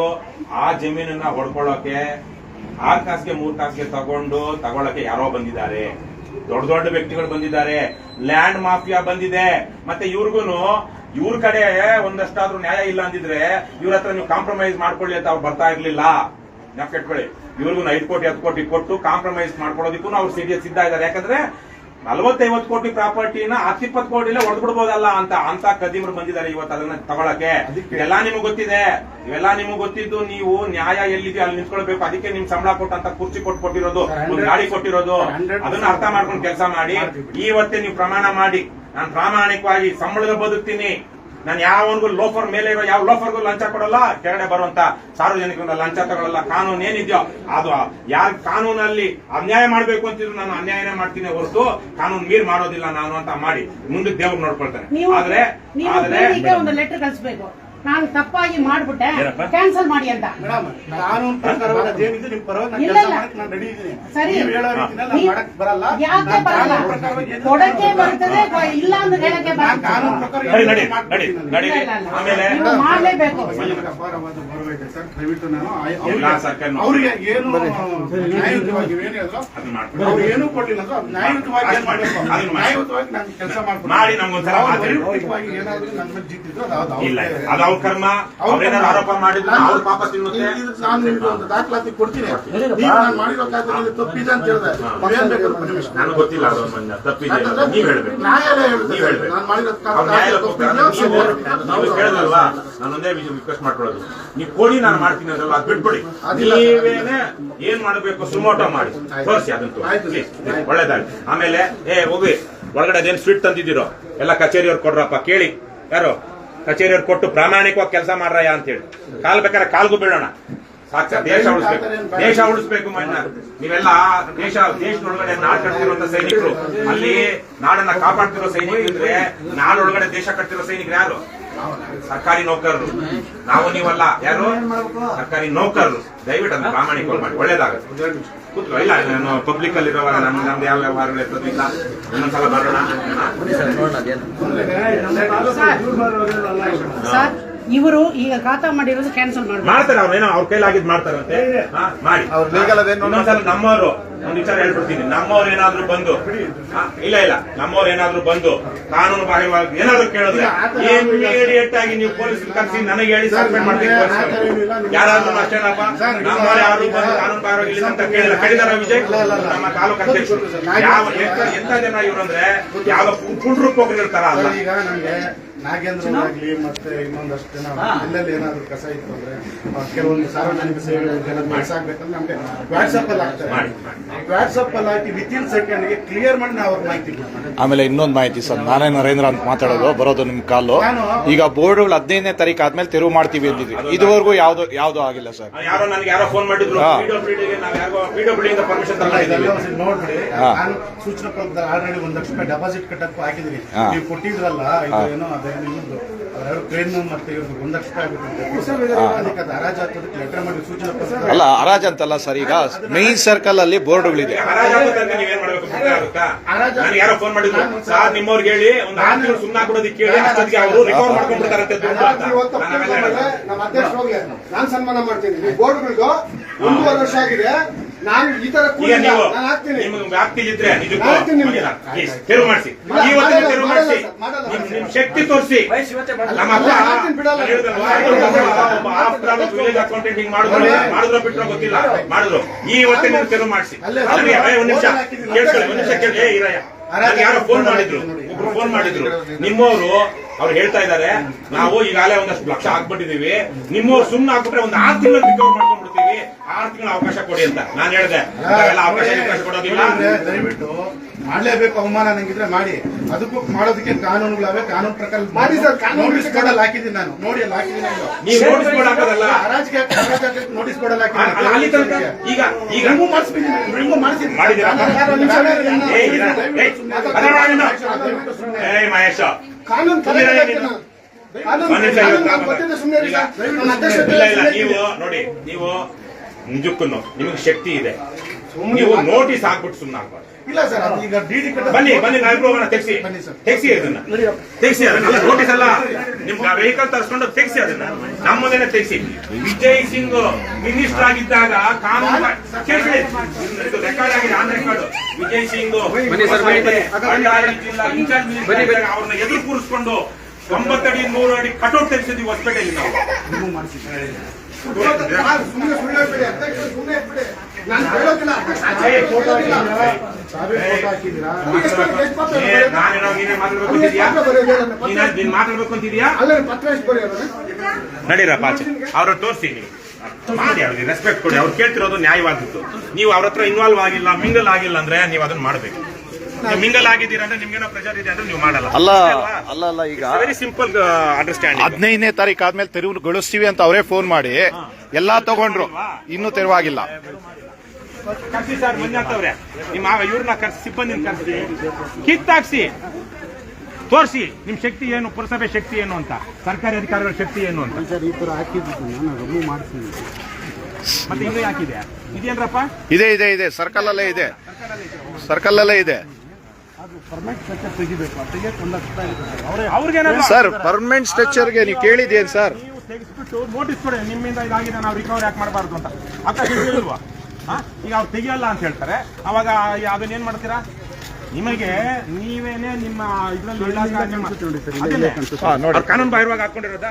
ಆ ಜಮೀನನ್ನ ಹೊಡ್ಕೊಳ್ಳೋಕೆ ಆರ್ ಕಾಸ್ಗೆ ಮೂರ್ ಕಾಸ್ಗೆ ತಗೊಂಡು ತಗೊಳಕ್ಕೆ ಯಾರೋ ಬಂದಿದ್ದಾರೆ. ದೊಡ್ಡ ದೊಡ್ಡ ವ್ಯಕ್ತಿಗಳು ಬಂದಿದ್ದಾರೆ. ಲ್ಯಾಂಡ್ ಮಾಫಿಯಾ ಬಂದಿದೆ. ಮತ್ತೆ ಇವ್ರಿಗೂ ಇವ್ರ ಕಡೆ ಒಂದಷ್ಟಾದ್ರೂ ನ್ಯಾಯ ಇಲ್ಲ ಅಂದಿದ್ರೆ ಇವ್ರ ಹತ್ರ ನೀವು ಕಾಂಪ್ರಮೈಸ್ ಮಾಡ್ಕೊಳ್ಳಿ ಅಂತ ಅವ್ರು ಬರ್ತಾ ಇರ್ಲಿಲ್ಲ. ನಾವು ಕೆಟ್ಕೊಳ್ಳಿ. ಇವ್ರಿಗೂ ಐದು ಕೋಟಿ, ಹತ್ತು ಕೋಟಿ ಕೊಟ್ಟು ಕಾಂಪ್ರಮೈಸ್ ಮಾಡ್ಕೊಳ್ಳೋದಕ್ಕೂ ಅವ್ರು ಸಿಡಿಯ ಸಿದ್ಧ ಇದ್ದಾರೆ. ಯಾಕಂದ್ರೆ ನಲವತ್ತೈವತ್ತು ಕೋಟಿ ಪ್ರಾಪರ್ಟಿನ ಹತ್ತಿಪ್ಪತ್ತು ಕೋಟಿಲೇ ಹೊಡೆದು ಬಿಡ್ಬೋದಲ್ಲ ಅಂತ ಅಂತ ಕದೀಮರು ಬಂದಿದ್ದಾರೆ ಇವತ್ತು ಅದನ್ನ ತಗೊಳಕ್ಕೆ. ಎಲ್ಲಾ ನಿಮಗೆ ಗೊತ್ತಿದೆ. ಇವೆಲ್ಲ ನಿಮಗೆ ಗೊತ್ತಿದ್ದು ನೀವು ನ್ಯಾಯ ಎಲ್ಲಿದೆ ಅಲ್ಲಿ ನಿಂತ್ಕೊಳ್ಬೇಕು. ಅದಕ್ಕೆ ನಿಮ್ ಸಂಬಳ ಕೊಟ್ಟಂತ ಕುರ್ಚಿ ಕೊಟ್ಟು ಕೊಟ್ಟಿರೋದು ಒಂದು ಗಾಡಿ ಕೊಟ್ಟಿರೋದು. ಅದನ್ನ ಅರ್ಥ ಮಾಡ್ಕೊಂಡು ಕೆಲಸ ಮಾಡಿ. ಇವತ್ತೇ ನೀವು ಪ್ರಮಾಣ ಮಾಡಿ. ನಾನು ಪ್ರಾಮಾಣಿಕವಾಗಿ ಸಂಬಳದ ಬದುಕ್ತೀನಿ. ನಾನು ಯಾವನಿಗೂ ಲೋಫರ್ ಮೇಲೆ ಇರೋ ಯಾವ ಲೋಫರ್ಗೂ ಲಂಚ ಕೊಡಲ್ಲ ಕೆಳಗಡೆ ಬರುವಂತ ಸಾರ್ವಜನಿಕರಿಂದ ಲಂಚ ತಗೊಳ್ಳಲ್ಲ ಕಾನೂನು ಏನಿದೆಯೋ ಅದು ಯಾರ ಕಾನೂನಲ್ಲಿ ಅನ್ಯಾಯ ಮಾಡ್ಬೇಕು ಅಂತಿದ್ರು ನಾನು ಅನ್ಯಾಯನೇ ಮಾಡ್ತೀನಿ ಹೊರತು ಕಾನೂನು ಮೀರ್ ಮಾಡೋದಿಲ್ಲ ನಾನು ಅಂತ ಮಾಡಿ ಮುಂದಕ್ಕೆ ದೇವ್ರು ನೋಡ್ಕೊಳ್ತಾರೆ. ಆದ್ರೆ ಲೆಟರ್ ಕಳಿಸ್ಬೇಕು. ನಾನು ತಪ್ಪಾಗಿ ಮಾಡ್ಬಿಟ್ಟೆ ಏನಪ್ಪ? ಕ್ಯಾನ್ಸಲ್ ಮಾಡಿ ಅಂತ ಮೇಡಮ್ ಕಾನೂನು ಪ್ರಕಾರವಾದ ಅದೇನಿದೆ ನಿಮ್ ಪರವಾಗಿ ನಾನು ಇಲ್ಲ, ಕೆಲಸ ಇಲ್ಲ. ಮಾಡಕ್ ನಾನು ರೆಡಿ ಇದ್ದೀನಿ ಸರಿ. ನೀವು ಹೇಳೋ ರೀತಿನಲ್ಲಿ ನಾನು ನೀವು- ಮಾಡಕ್ ಬರಲ್ಲ ಯಾಕೆ ನಾನು ಬರಲ್ಲ ಕಾನೂನು ಪ್ರಕಾರವಾಗಿ ಏನು ಕೊಡಕ್ಕೆ ಬರ್ತದೆ ಕೊ- ಇಲ್ಲ ಅಂದ್ರೆ ಹೇಳಕ್ಕೆ ನಾನು ಕಾನೂನು ಬರ್ತದೆ ಪ್ರಕಾರ ನಡಿ ಏನು ನಡಿ ಮಾಡ್ತೀನಿ ನಡಿ ನಾನು. ನಡಿ ಇಲ್ಲ, ಇಲ್ಲ, ಇಲ್ಲ. ಆಮೇಲೆ ನೀವು ಮಾಡ್ಲೇಬೇಕು ಸಾರ್ವಜನಿಕ ಅಪಾರವಾದ ಗೌರವ ಇದೆ ಸರ್ ದಯವಿಟ್ಟು ನಾನು ಆ- ಎಲ್ಲ ಅವ್ರಿಗೆ- ಸರ್ಕಾರ ಅವ್ರಿಗೆ ಏನು ನ್ಯಾಯಯುತವಾಗಿ ಏನು ಹೇಳಿದ್ರು ಅದನ್ನ ಮಾಡ್ಕೊಂಡು ಅವ್ರು ಏನು ಕೊಡ್ಲಿಲ್ಲ ಅಂದ್ರೆ ಅದು ನ್ಯಾಯಯುತವಾಗಿ ಏನ್ ಮಾಡ್ಬೇಕು ಅದನ್ನ ಮಾಡಿ. ನ್ಯಾಯಯುತವಾಗಿ ನಾನು ಕೆಲಸ ಮಾಡ್ಕೊಂಡು ಮಾಡಿ ನಮ್ಗೊಂದ್ಸಲ ಅವ್ರು ಮಾತಾಡಿ. ವೈಯಕ್ತಿಕವಾಗಿ ಏನಾದ್ರು ನನ್ನ ಮೇಲೆ ಜಿಟ್ಟಿದ್ರು ಅದು ಅದು ಅವ್ರ ಕರ್ಮ ಅವ್ರೇನಾದ್ರು ಆರೋಪ ಮಾಡಿದ್ರು ಅವ್ರ ಪಾಪ ತಿನ್ನುತ್ತೆ. ನಾನು ನಿಮ್ಗೆ ಒಂದು ದಾಖಲಾತಿ ಕೊಡ್ತೀನಿ. ನೀವು ನಾನು ಮಾಡಿರೋ ಕಾರ್ಯದಲ್ಲಿ ತಪ್ಪಿದೆ ಅಂತ ಹೇಳಿದೆ. ನೀವೇನ್ ಬೇಕಾದ್ರೂ ನನಗೆ ಗೊತ್ತಿಲ್ಲ ಅದು ತಪ್ಪಿದೆ. ನೀವ್ ಹೇಳ್ಬೇಕು. ನ್ಯಾಯಾಲಯ ಹೇಳುತ್ತೆ ನೀವ್. ಹೇಳ್ಬೇಕು. ನಾನು ಮಾಡಿರೋ ನೀವು ನಾವು- ನೀವು ಕೇಳಿದ್ರಲ್ವಾ ನಾನು ಒಂದೇ ವಿಷಯ ರಿಕ್ವೆಸ್ಟ್ ಮಾಡ್ಕೊಳ್ಳೋದು. ನೀವು ಕೊಡಿ ನಾನು ಮಾಡ್ತೀನಿ ಅದಲ್ಲ ಅದು ಬಿಟ್ಬಿಡಿ. ನೀವೇನೆ ಏನ್ ಮಾಡಬೇಕು ಸುಮೋಟೋ ಮಾಡಿ. ತೋರಿಸಿ ಅದನ್ನ ಆಯ್ತು. ಒಳ್ಳೇದಾಗಿ ಆಮೇಲೆ ಏ ಹೋಗಿ ಒಳಗಡೆ ಅದೇನು ಸ್ವೀಟ್ ತಂದಿದ್ದೀರೋ? ಎಲ್ಲ ಕಚೇರಿಯವ್ರು ಕೊಡ್ರಪ್ಪ ಕೇಳಿ. ಯಾರು? ಕಚೇರಿಯವ್ರು ಕೊಟ್ಟು ಪ್ರಾಮಾಣಿಕವಾಗಿ ಕೆಲಸ ಮಾಡ್ರಯ್ಯ ಅಂತ ಹೇಳಿ ಕಾಲ್ ಬೇಕಾದ್ರೆ ಕಾಲ್ಗೂ ಬಿಡೋಣ ದೇಶ ಉಳಿಸ್ಬೇಕು. ದೇಶ ಉಳಿಸ್ಬೇಕು ಮಣ್ಣ. ನೀವೆಲ್ಲ ದೇಶ ದೇಶದೊಳಗಡೆ ನಾಡ್ ಕಟ್ತಿರುವಂತ ಸೈನಿಕರು. ಅಲ್ಲಿ ನಾಡನ್ನ ಕಾಪಾಡ್ತಿರೋ ಸೈನಿಕರು ಇದ್ರೆ ನಾಡೊಳಗಡೆ ದೇಶ ಕಟ್ಟಿರೋ ಸೈನಿಕರು ಯಾರು? ಸರ್ಕಾರಿ ನೌಕರರು. ನಾವು ನೀವಲ್ಲ. ಯಾರು? ಸರ್ಕಾರಿ ನೌಕರರು. ದಯವಿಟ್ಟು ಅದನ್ನ ಪ್ರಾಮಾಣಿಕವಾಗಿ ಮಾಡಿ. ಒಳ್ಳೇದಾಗುತ್ತೆ. ಕೂತ್ಕೊ ಇಲ್ಲ ನಾನು ಪಬ್ಲಿಕ್ ಅಲ್ಲಿ ಇರೋವಾಗ ನಮ್ ನಮ್ದು ಯಾವ ವ್ಯವಹಾರಗಳು ಇರ್ತದಿಲ್ಲ ಇನ್ನೊಂದ್ಸಲ ಬರೋಣ ಸರ್ ಇವರು ಈಗ ಖಾತಾ ಮಾಡಿರೋದು ಕ್ಯಾನ್ಸಲ್ ಮಾಡ್ತಾರೆ ಮಾಡ್ತಾರೆ ಅವ್ರೇನೋ ಅವ್ರ ಕೈಲಾಗಿದ್ ಮಾಡ್ತಾರಂತೆ. ಹಾ, ಮಾಡಿ. ಅವ್ರ legal ಅದೇನು ಇನ್ನೊಂದ್ಸಲ ನಮ್ಮವರು. ಒಂದ್ ವಿಚಾರ ಹೇಳ್ಬಿಡ್ತೀನಿ ನಮ್ಮವ್ರು ಏನಾದ್ರು ಬಂದು ಇಲ್ಲ ಇಲ್ಲ ನಮ್ಮವ್ರು ಏನಾದ್ರು ಬಂದು ಕಾನೂನು ಬಾಹಿರವಾಗಿ ಏನಾದ್ರು ಕೇಳಿದ್ರೆ ಇಮಿಡಿಯೇಟ್ ಆಗಿ ನೀವು ಪೊಲೀಸ್ ಕರೆಸಿ ನನಗೆ ಹೇಳಿ ಸಸ್ಪೆಂಡ್ ಮಾಡ್ತೀನಿ ಯಾರಾದ್ರೂ ಅಷ್ಟೇನಪ್ಪ ನಮ್ಮವ್ರು ಯಾರು ಬಂದು ಕಾನೂನು ಬಾಹಿರವಾಗಿ ಇಲ್ಲ ಅಂತ ಕೇಳಿಲ್ಲ. ಕಡಿದಾರ ವಿಜಯ್? ನಮ್ಮ ತಾಲೂಕು ಅಧ್ಯಕ್ಷರು. ಯಾವ ಎಂತ ಜನ ಇವ್ರು ಅಂದ್ರೆ ಯಾವ ಪುಂಡ್ರು ಹೋಗಿರ್ತಾರ ಅಲ್ಲ. ಸರ್, ಈಗ ನಾಗೇಂದ್ರ ಆಗ್ಲಿ ಮತ್ತೆ ಇನ್ನೊಂದಷ್ಟು ಜನ ಎಲ್ಲೆಲ್ಲಿ ಏನಾದ್ರು ಕಸ ಇತ್ತು ಅಂದ್ರೆ ಆ, ಕೆಲವೊಂದು ಸಾರ್ವಜನಿಕ ಸೇವೆಗಳು ಕೆಲಸ ಆಗ್ಬೇಕಂದ್ರೆ ನಮ್ಗೆ ವಾಟ್ಸಪ್ ಅಲ್ಲಿ ಹಾಕ್ತಾರೆ ವಾಟ್ಸಪ್ ಅಲ್ಲಿ ಹಾಕಿ ವಿತ್ ಇನ್ ಸೆಕೆಂಡ್ಗೆ ಕ್ಲಿಯರ್ ಮಾಡಿ ನಾವು ಅವ್ರ ಮಾಹಿತಿ. ಆಮೇಲೆ ಇನ್ನೊಂದು ಮಾಹಿತಿ ಸರ್ ನಾನೇ ನರೇಂದ್ರ ಅಂತ ಮಾತಾಡೋದು ಬರೋದು ನಿಮ್ ಕಾಲು. ಈಗ ಬೋರ್ಡ್ಗಳು ಹದಿನೈದನೇ ತಾರೀಕು ಆದ್ಮೇಲೆ ತೆರವು ಮಾಡ್ತೀವಿ ಅಂದಿದ್ವಿ. ಇದುವರೆಗೂ ಯಾವ್ದು ಯಾವ್ದು ಆಗಿಲ್ಲ ಸರ್. ಯಾರೋ ನನಗೆ ಯಾರೋ ಫೋನ್ ಮಾಡಿದ್ರು. ನೋಡ್ಬಿಡಿ. ನಾನು ಸೂಚನಾ ಪ್ರಕಾರ ಆಲ್ರೆಡಿ ಒಂದ್ ಲಕ್ಷ ರೂಪಾಯಿ ಡೆಪಾಸಿಟ್ ಕಟ್ಟಕ್ಕೂ ಹಾಕಿದೀನಿ. ನೀವು ಕೊಟ್ಟಿದ್ರಲ್ಲ ಇದು ಏನೋ ಅದೇ ನಿಮ್ಮದು ಅದ್ಯಾವ್ದು ಟ್ರೈನ್ ಮತ್ತೆ ಇವ್ರದ್ದು ಲಕ್ಷ ರೂಪಾಯಿ ಆಗ್ಬಿಟ್ಟು ಅದಕ್ಕೆ ಅದು ಹರಾಜು ಹಾಕೋದಕ್ಕೆ ಲೆಟರ್ ಮಾಡಿ ಸೂಚನಾ ಪತ್ರ ಅಲ್ಲ ಹರಾಜ್ ಅಂತಲ್ಲ ಸರ್ ಈಗ ಮೈನ್ ಸರ್ಕಲ್ ಅಲ್ಲಿ ಬೋರ್ಡ್ಗಳಿದೆ ಹರಾಜು- ಯಾರೋ ಫೋನ್ ಮಾಡಿದ್ರು. ನಾನು- ಸರ್ ನಿಮ್ಮವ್ರಿಗೆ ಹೇಳಿ ಒಂದು ಆರು ತಿಂಗಳು ಸುಮ್ಮನೆ ಹಾಕೊಡೋದಕ್ಕೆ ಹೇಳಿ ಅಷ್ಟೊತ್ತಿಗೆ ಅವರು ರಿಕವರ್ ಮಾಡ್ಕೊಂಡ್ಬಿಡ್ತಾರಂತೆ ದುಡ್ಡು ಅಂತ ಇವತ್ತು ನಾನು ಅವೆಲ್ಲ ಆಮೇಲೆ ಹೇಳೋದು. ನಮ್ಮ ಅಧ್ಯಕ್ಷ ಹೋಗ್ಲಿ ನಾನ್ ಸನ್ಮಾನ ಮಾಡ್ತೀನಿ. ಈ ಬೋರ್ಡ್ಗಳಿಗೂ ಒಂದೂವರೆ ವರ್ಷ ಆಗಿದೆ. ನಾನು ಈ ತರ ನೀವು ನಿಮ್ಗೆ ಇದ್ರೆ ತೆರವು ಮಾಡಿಸಿ. ಇವತ್ತಿನ ತೆರವು ಮಾಡಿಸಿ. ನಿಮ್ ಶಕ್ತಿ ತೋರಿಸಿ. ನಮ್ಮ ಹಿಂಗ್ ಮಾಡಿದ್ರು ಮಾಡಿದ್ರು ಗೊತ್ತಿಲ್ಲ. ಮಾಡಿದ್ರು. ಈ ಇವತ್ತಿನ ತೆರವು ಮಾಡಿಸಿ. ಒಂದ್ ನಿಮಿಷ. ಕೇಳ್ಕೊಳ್ಳಿ ಒಂದ್ ನಿಮಿಷ ಕೇಳಿ ಇರಯ್ಯ ಯಾರೋ ಫೋನ್ ಮಾಡಿದ್ರು. ಒಬ್ರು ಫೋನ್ ಮಾಡಿದ್ರು. ನಿಮ್ಮವರು ಅವ್ರು ಹೇಳ್ತಾ ಇದ್ದಾರೆ ನಾವು ಈಗಾಗಲೇ ಒಂದಷ್ಟು ಲಕ್ಷ ಹಾಕ್ಬಿಟ್ಟಿದೀವಿ ನಿಮ್ಮವ್ರು ಸುಮ್ಮನೆ ಹಾಕ್ಬಿಟ್ರೆ ಒಂದ್ ಆರು ತಿಂಗಳು ರಿಕವರ್ ಮಾಡ್ಕೊಂಡ್ಬಿಡ್ತೀವಿ ಆರು ತಿಂಗಳ ಅವಕಾಶ ಕೊಡಿ ಅಂತ ನಾನು ಹೇಳಿದೆ. ಇಂಥವೆಲ್ಲ ಅವಕಾಶ ಅವಕಾಶ ಕೊಡೋದಿಲ್ಲ. ಅಂದ್ರೆ ದಯವಿಟ್ಟು ಮಾಡ್ಲೇಬೇಕು ಅವಮಾನ ನಂಗಿದ್ರೆ ಮಾಡಿ. ಅದಕ್ಕೂ ಮಾಡೋದಕ್ಕೆ ಕಾನೂನುಗಳವೆ ಕಾನೂನು ಪ್ರಕಾರ ಮಾಡಿ ಸರ್, ಕಾನೂನು ನೋಟಿಸ್ ಬೋರ್ಡಲ್ಲಿ ಹಾಕಿದ್ದೀನಿ ನಾನು. ನೋಡಿ ಅಲ್ಲಿ ಹಾಕಿದ್ದೀನಿ ನೀವು ನೋಟಿಸ್ ಬೋರ್ಡ್ ಹಾಕೋದಲ್ಲ. ಹರಾಜಿಗೆ ನೋಟಿಸ್ ಬೋರ್ಡಲ್ಲಿ ಅಲ್ಲ, ತನಕ? ಈಗ ಈಗ. ರಿಮೂವ್ ಮಾಡಿಸ್ಬಿದ್ದೀನಿ ರಿಮೂವ್ ಮಾಡಿಸಿದ್ದೀನಿ ಮಾಡಿದ್ದೀರಾ? ಏ, ಮಹೇಶ ಕಾನೂನು ಇಲ್ಲ ಇಲ್ಲ ನೀವು ನೋಡಿ ನೀವು ನಿಜಕ್ಕೂ ನಿಮಗೆ ಶಕ್ತಿ ಇದೆ. ನೀವು ನೋಟಿಸ್ ಹಾಕ್ಬಿಟ್ಟು ಸುಮ್ಮನೆ ಹಾಕ್ಬಾರ್ದು. ಇಲ್ಲ ಸರ್ ಅದು ಈಗ ಡಿಡಿ ಕಟ್ಟ ಬನ್ನಿ ಬನ್ನಿ ನಾವು ಹೋಗೋಣ ತೆಗ್ಸಿ. ಬನ್ನಿ ಸರ್. ತೆಗ್ಸಿ ಅದನ್ನ. ತೆಗ್ಸಿ ಅದನ್ನ. ನೋಟಿಸ್ ಅಲ್ಲ. ನಿಮ್ ವೆಹಿಕಲ್ ತರ್ಸ್ಕೊಂಡು ತೆಗ್ಸಿ ಅದನ್ನ. ನಮ್ಮದೇನೆ ತೆಗ್ಸಿ. ವಿಜಯ್ ಸಿಂಗ್ ಮಿನಿಸ್ಟರ್ ಆಗಿದ್ದಾಗ ಕಾನೂನು ರೆಕಾರ್ಡ್ ಆಗಿದೆ ಆನ್ ರೆಕಾರ್ಡ್ ವಿಜಯ್ ಸಿಂಗ್ ಜಿಲ್ಲಾ ಇನ್ಚಾರ್ಜ್ ಅವ್ರನ್ನ ಎದುರು ಕೂರಿಸ್ಕೊಂಡು ತೊಂಬತ್ತಡಿ ನೂರು ಅಡಿ ಕಟೌಟ್ ತೆಗೆಸಿದ್ವಿ ಹೊಸಪೇಟೆಯಲ್ಲಿ ನಾವು. ನಾನು ಮಾತಾಡ್ಬೇಕು. ಅಂತಿದ್ಯಾ ನಡೀರಪ್ಪ ಆಚೆ ಅವ್ರ ತೋರಿಸಿ ನೀವು. ಮಾಡಿ ಅವ್ರಿಗೆ ರೆಸ್ಪೆಕ್ಟ್ ಕೊಡಿ. ಅವ್ರು ಕೇಳ್ತಿರೋದು ನ್ಯಾಯವಾದದ್ದು. ನೀವು ಅವ್ರ ಹತ್ರ ಇನ್ವಾಲ್ವ್ ಆಗಿಲ್ಲ ಮಿಂಗಲ್ ಆಗಿಲ್ಲ ಅಂದ್ರೆ ನೀವು ಅದನ್ನ ಮಾಡಬೇಕು. ಮಿಂಗಲ್ ಆಗಿದ್ದೀರಾ ಅಂದ್ರೆ ನಿಮ್ಗೇನೋ ಪ್ರೆಷರ್ ಇದೆ ಅಂದ್ರೆ ನೀವು ಮಾಡಲ್ಲ. ಅಲ್ಲ ಅಲ್ಲ ಅಲ್ಲ ಈಗ ವೆರಿ ಸಿಂಪಲ್ ಅಂಡರ್ಸ್ಟ್ಯಾಂಡಿಂಗ್ ಹದಿನೈದನೇ ತಾರೀಕು ಆದ್ಮೇಲೆ ತೆರವುಗೊಳಿಸ್ತೀವಿ ಅಂತ ಅವರೇ ಫೋನ್ ಮಾಡಿ. ಎಲ್ಲಾ ತಗೊಂಡ್ರು. ಇನ್ನೂ ತೆರವಾಗಿಲ್ಲ. ಕರ್ಸಿ ಸರ್ ಮಂಜಾತ್ ಅವ್ರೆ. ನಿಮ್ಮ ಇವ್ರನ್ನ ಕರ್ಸಿ ಸಿಬ್ಬಂದಿನ ಕರ್ಸಿ. ಕಿತ್ತಾಕ್ಸಿ. ತೋರಿಸಿ. ನಿಮ್ ಶಕ್ತಿ ಏನು? ಪುರಸಭೆ ಶಕ್ತಿ ಏನು ಅಂತ? ಸರ್ಕಾರಿ ಅಧಿಕಾರಿಗಳ ಶಕ್ತಿ ಏನು ಅಂತ? ಸರ್ ಈ ತರ ನಾನು ರಮ್ಮು ಮಾಡ್ತೀನಿ ಮತ್ತೆ ಇನ್ನೂ ಯಾಕಿದೆ ಇದೇನ್ರಪ್ಪ ಇದೆ ಇದೆ ಇದೆ. ಸರ್ಕಲ್ ಅಲ್ಲೇ ಇದೆ. ಸರ್ಕಲ್ ಅಲ್ಲೇ ಇದೆ. ಸರ್ ಅವರೇ ಅವ್ರಿಗೇನಾದ್ರು ಸರ್ ಪರ್ಮನೆಂಟ್ ಸ್ಟ್ರಕ್ಚರ್ಗೆ ನೀವು ಕೇಳಿದೇನು ಸರ್ ನೀವು ತೆಗೆಸ್ಬಿಟ್ಟು ನೋಟಿಸ್ ಕೊಡಿ ನಿಮ್ಮಿಂದ ಇದಾಗಿದೆ ನಾವು ರಿಕವರ್ ಯಾಕೆ ಮಾಡಬಾರ್ದು ಅಂತ. ಅವಕಾಶ ಇಲ್ವಾ ಈಗ ಅವ್ರು ತೆಗಿಯಲ್ಲ ಅಂತ ಹೇಳ್ತಾರೆ. ಅವಾಗ ಅದನ್ನ ಏನ್ ಮಾಡ್ತೀರಾ? ನಿಮಗೆ ನೀವೇನೆ ನಿಮ್ಮ ಇದ್ರಲ್ಲಿ ಕಾನೂನು ಬಾಹಿರವಾಗಿ ಹಾಕೊಂಡಿರೋದಾ?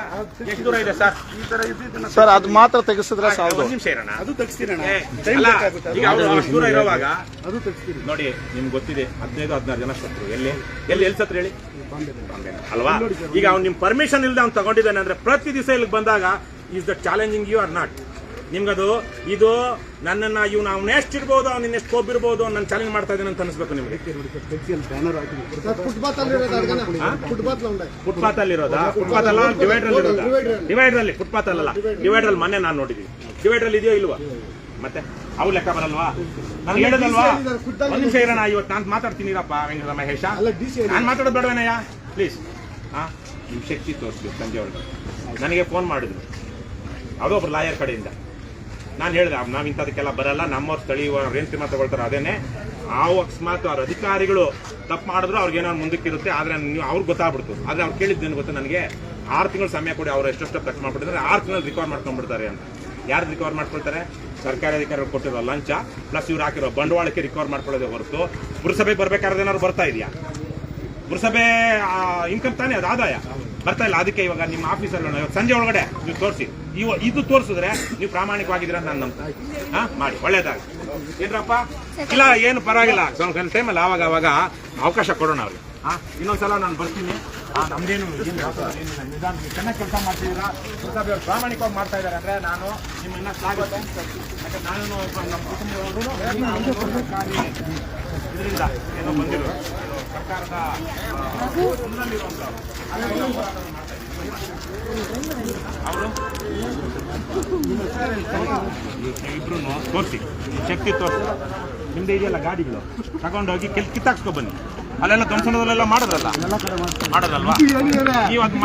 ಎಷ್ಟು ದೂರ ಇದೆ ಸರ್? ಈ ಥರ ಇದ್ದಿದ್ದನ್ನ ಸರ್ ಅದು ಮಾತ್ರ ತೆಗೆಸಿದ್ರೆ ಒಂದ್ ನಿಮಿಷ ಇರೋಣ. ಅದು ಬೇಕಾಗುತ್ತೆ ಈಗ ಅಷ್ಟು ದೂರ ಇರೋವಾಗ ಅದು ತೆಗಿಸ್ತೀರಿ. ನೋಡಿ ನಿಮ್ಗೆ ಗೊತ್ತಿದೆ ಹದಿನೈದು ಹದಿನಾರು ಜನ ಸತ್ರು. ಎಲ್ಲಿ? ಎಲ್ಲಿ ಎಲ್ಲಿ ಸತ್ರು ಹೇಳಿ? ಅಲ್ವಾ? ಈಗ ಅವ್ನು ನಿಮ್ ಪರ್ಮಿಷನ್ ಇಲ್ಲದೆ ಅವ್ನು ತಗೊಂಡಿದ್ದಾನೆ ಅಂದ್ರೆ ಪ್ರತಿ ದಿವಸ ಇಲ್ಲಿ ಬಂದಾಗ is the challenging you are not ನಿಮ್ಗದು ಇದು ನನ್ನನ್ನ ಇವ್ನು ಅವ್ನು ಎಷ್ಟಿರ್ಬೋದು ಅವ್ನು ಎಷ್ಟು ಕೋಬಿರ್ಬೋದು ನನ್ನ ಚಾಲೆಂಜ್ ಮಾಡ್ತಾ ಇದ್ದೀನಿ ಅಂತ ಅನಿಸ್ಬೇಕು ನಿಮಗೆ. ಫುಟ್ಪಾತ್ ಅಲ್ಲಿ ಇರೋದಾ ಫುಟ್ಪಾತ್ ಅಲ್ಲ ಡಿವೈಡರ್ ಅಲ್ಲಿ ಇರೋದಾ. ಡಿವೈಡರ್ ಅಲ್ಲಿ ಫುಟ್ಪಾತ್ ಅಲ್ಲ. ಡಿವೈಡರ್ ಅಲ್ಲಿ. ಮೊನ್ನೆ ನಾನು ನೋಡಿದೀನಿ ಡಿವೈಡರ್ ಅಲ್ಲಿ ಇದೆಯೋ ಇಲ್ವಾ? ಮತ್ತೆ ಅವು ಲೆಕ್ಕ ಬರಲ್ವಾ? ನಾನು ಹೇಳೋದಲ್ವಾ? ಒಂದು ನಿಮಿಷ ಇರೋಣ ಇವತ್ತು ನಾನು ಮಾತಾಡ್ತೀನಿ ಇರಪ್ಪ ವೆಂಕಟ ಮಹೇಶ? ನಾನು ಮಾತಾಡೋದು ಬೇಡವೇನಯ್ಯ? ಪ್ಲೀಸ್ ಹಾಂ? ನಿಮ್ಮ ಶಕ್ತಿ ತೋರಿಸ್ಬೇಕು ಸಂಜೆ ಒಳಗೆ. ನನಗೆ ಫೋನ್ ಮಾಡಿದ್ರು. ಯಾವುದೋ ಒಬ್ರು ಲಾಯರ್ ಕಡೆಯಿಂದ. ನಾನು ಹೇಳಿದೆ ನಾವು ಇಂಥದಕ್ಕೆಲ್ಲ ಬರಲ್ಲ, ನಮ್ಮವ್ರು ಸ್ಥಳೀಯ ಏನು ಕ್ರಮ ತಗೊಳ್ತಾರೆ ಅದೇನೆ. ಆ ಅಕಸ್ಮಾತ್ ಅವ್ರ ಅಧಿಕಾರಿಗಳು ತಪ್ಪು ಮಾಡಿದ್ರು, ಅವ್ರಿಗೆ ಏನೋ ಮುಂದಕ್ಕಿರುತ್ತೆ, ಆದ್ರೆ ನೀವು ಅವ್ರಿಗೆ ಗೊತ್ತಾಗ್ಬಿಡ್ತು. ಆದ್ರೆ ಅವ್ರು ಕೇಳಿದ್ದೇನು ಗೊತ್ತಾ ನನಗೆ? ಆರು ತಿಂಗಳು ಸಮಯ ಕೊಡಿ, ಅವ್ರು ಎಷ್ಟೆಷ್ಟು ಖರ್ಚು ಮಾಡ್ಬಿಟ್ಟಿದ್ರೆ ಆರು ತಿಂಗಳು ರಿಕವರ್ ಮಾಡ್ಕೊಂಡ್ಬಿಡ್ತಾರೆ ಅಂತ. ಯಾರು ರಿಕವರ್ ಮಾಡ್ಕೊಳ್ತಾರೆ? ಸರ್ಕಾರಿ ಅಧಿಕಾರಿಗಳು ಕೊಟ್ಟಿರೋ ಲಂಚ, ಪ್ಲಸ್ ಇವ್ರು ಹಾಕಿರೋ ಬಂಡವಾಳಕ್ಕೆ ರಿಕವರ್ ಮಾಡ್ಕೊಳ್ಳೋದೇ ಹೊರತು, ಪುರಸಭೆಗೆ ಬರ್ಬೇಕಾದ್ರೆ ಏನಾದ್ರು ಬರ್ತಾ ಇದೆಯಾ? ಪುರಸಭೆ ಇನ್ಕಮ್ ತಾನೇ ಅದು, ಆದಾಯ. ಬರ್ತಾ ಇಲ್ಲ. ಅದಕ್ಕೆ ಇವಾಗ ನಿಮ್ಮ ಆಫೀಸಲ್ಲಿ ಸಂಜೆ ಒಳಗಡೆ ನೀವು ತೋರಿಸಿ. ಇವ ಇದು ತೋರಿಸಿದ್ರೆ ನೀವು ಪ್ರಾಮಾಣಿಕವಾಗಿದ್ದೀರ ಅಂತ ನಾನು ನಂಬ್ತೀನಿ. ಹಾ? ಮಾಡಿ. ಒಳ್ಳೇದಾಗ ಏನ್ರಪ್ಪ? ಇಲ್ಲ, ಏನು ಪರವಾಗಿಲ್ಲ. ಟೈಮಲ್ಲಿ ಆವಾಗ ಅವಾಗ ಅವಕಾಶ ಕೊಡೋಣ ಅವ್ರಿಗೆ. ಹಾ? ಇನ್ನೊಂದ್ಸಲ ನಾನು ಬರ್ತೀನಿ. ನಮ್ದೇನು ಚೆನ್ನಾಗಿ ಕೆಲಸ ಮಾಡ್ತಿದ್ದೀರಾ? ಅವ್ರು ಪ್ರಾಮಾಣಿಕವಾಗಿ ಮಾಡ್ತಾ ಇದ್ದಾರೆ ಅಂದ್ರೆ ನಾನು ನಿಮ್ಮನ್ನ ಸ್ವಾಗತ. ಯಾಕಂದ್ರೆ ನಾನು ನಮ್ಮ ಕುಟುಂಬದವರು. ಇದರಿಂದ ಏನೋ ಬಂದಿರೋ ಸರ್ಕಾರದ ಅವರು? ಇಬ್ರು ತೋರಿಸಿ ಶಕ್ತಿ ತೋರಿಸಿ. ನಿಮ್ದು ಇದೆಯಲ್ಲ ಗಾಡಿಗಳು. ತಗೊಂಡೋಗಿ ಕೆಲ್ ಕಿತ್ತಾಕ್ಸ್ಕೊ ಬನ್ನಿ. ಅಲ್ಲೆಲ್ಲ ಧ್ವಂಸನದಲ್ಲೆಲ್ಲ ಮಾಡೋದಲ್ಲ ಮಾಡೋದಲ್ವಾ ನೀವು ಅದು